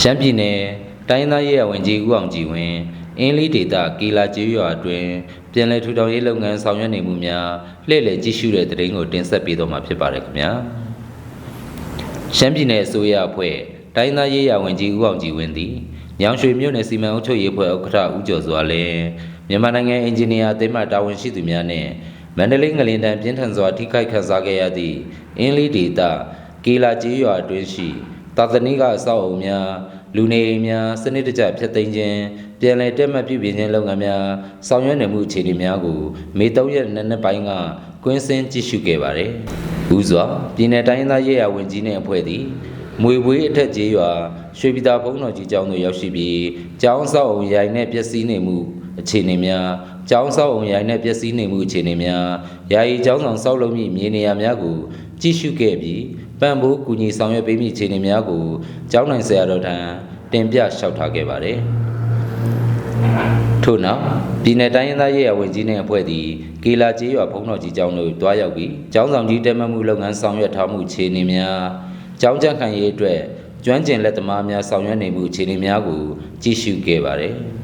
ရှမ်းပြည်နယ်တိုင်းသားရေးရဝင်ကြီးဦးအောင်ကြည်ဝင်းအင်းလီဒေတာကီလာကျေးရွာအတွင်းပြည်내ထူထောင်ရေးလုပ်ငန်းဆောင်ရွက်နေမှုများလှည့်လည်ကြည့်ရှုတဲ့သတင်းကိုတင်ဆက်ပေးတော့မှာဖြစ်ပါတယ်ခင်ဗျာရှမ်းပြည်နယ်အစိုးရအဖွဲ့တိုင်းသားရေးရဝင်ကြီးဦးအောင်ကြည်ဝင်းသည်ညောင်ရွှေမြို့နယ်စီမံအုပ်ချုပ်ရေးအဖွဲ့ဥက္ကဋ္ဌဦးကျော်စွာလင်းမြန်မာနိုင်ငံအင်ဂျင်နီယာအသင်းမှတာဝန်ရှိသူများနဲ့မန္တလေးငလင်တန်းပြင်းထန်စွာထိခိုက်ခန်းစားခဲ့ရသည့်အင်းလီဒေတာကီလာကျေးရွာအတွင်းရှိ သာသနိကအဆောက်အအုံများလူနေအိမ်များစနစ်တကျဖျက်သိမ်းခြင်းပြည်လည်တက်မှတ်ပြုပြင်ခြင်းလုပ်ငန်းများဆောင်ရွက်နေမှုအခြေအနေများကိုမေ3ရက်နေ့နေ့ပိုင်းကကွင်းစင်းကြည့်ရှုခဲ့ပါတယ်။ဦးစွာပြည်내တိုင်းရင်းသားရေးရာဝန်ကြီးနှင့်အဖွဲ့သည်မွေပွေးအထက်ကျေးရွာရွှေပြည်သာဘုံတော်ကြီးကျောင်းသို့ရောက်ရှိပြီးကျောင်းဆောက်အုံရိုင်နှင့်ပျက်စီးနေမှု အခြေအနေများကျောင်းဆောက်အုံရိုင်နှင့်ပျက်စီးနေမှုအခြေအနေများယာယီကျောင်းဆောင်ဆောက်လုပ်မည့်မြေနေရာများကိုကြည့်ရှုခဲ့ပြီးပံ့ပိုးကူညီဆောင်ရွက်ပေးမည့်အခြေအနေများကိုကျောင်းနိုင်ဆရာတော်ထံတင်ပြလျှောက်ထားခဲ့ပါတယ်ထို့နောက်ပြည်내တိုင်းရင်းသားရေးရာဝန်ကြီးနှင့်အဖွဲ့သည်ကေလာကျေးရွာဘုံတော်ကြီးကျောင်းသို့တွားရောက်ပြီးကျောင်းဆောင်ကြီးတဲမှတ်မှုလုပ်ငန်းဆောင်ရွက်ထားမှုအခြေအနေများကျောင်းကျန်းခံရေးအတွက်ကျွမ်းကျင်လက်သမားများဆောင်ရွက်နေမှုအခြေအနေများကိုကြည့်ရှုခဲ့ပါတယ်၎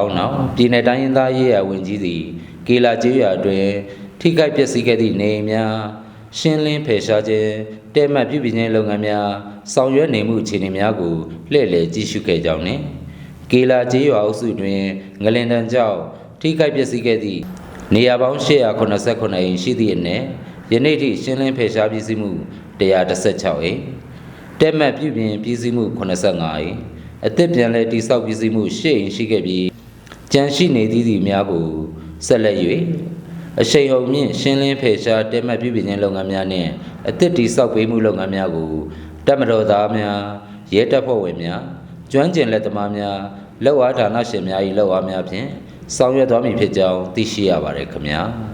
င်းနောက်ပြည်내တိုင်းရင်းသားရေးရာဝန်ကြီးသည်ကေလာကျေးရွာအတွင်းထိခိုက်ပျက်စီးခဲ့သည့်နေအိမ်များရှင်းလင်းဖယ်ရှားခြင်းတဲမှတ်ပြုပြင်ခြင်းလုပ်ငန်းများဆောင်ရွက်နေမှုအခြေအနေများကိုလှည့်လည်ကြည့်ရှုခဲ့ကြောင်းနှင့်ကေလာကျေးရွာအုပ်စုတွင်ငလင်တန်ကြောင့်ထိခိုက်ပျက်စီးခဲ့သည့်နေရာပေါင်း889အိမ်ရှိသည့်အနက်ယနေ့ထိရှင်းလင်းဖယ်ရှားပြည်စည်းမှု116အိမ်တဲမှတ်ပြုပြင်ပြည်စည်းမှု85အိမ် အသစ်ပြန်လည်တိစောက်ပြည်စည်းမှု8အိမ်ရှိခဲ့ပြီးကြန့်ရှိနေသည့်သည်များကိုဆက်လက်၍အရှိန်အဟုန်မြင့်ရှင်းလင်းဖယ်ရှားတဲမှတ်ပြုပြင်ခြင်းလုပ်ငန်းများနှင့်အသစ်တိစောက်ပေးမှုလုပ်ငန်းများကိုတပ်မတော်သားများရဲတပ်ဖွဲ့ဝင်များကျွမ်းကျင်လက်သမားများလက်ဝါးဌာနရှင်များ၏လက်ဝါးများဖြင့်ဆောင်ရွက်သွားမည်ဖြစ်ကြောင်းသိရှိရပါတယ်ခင်ဗျာ။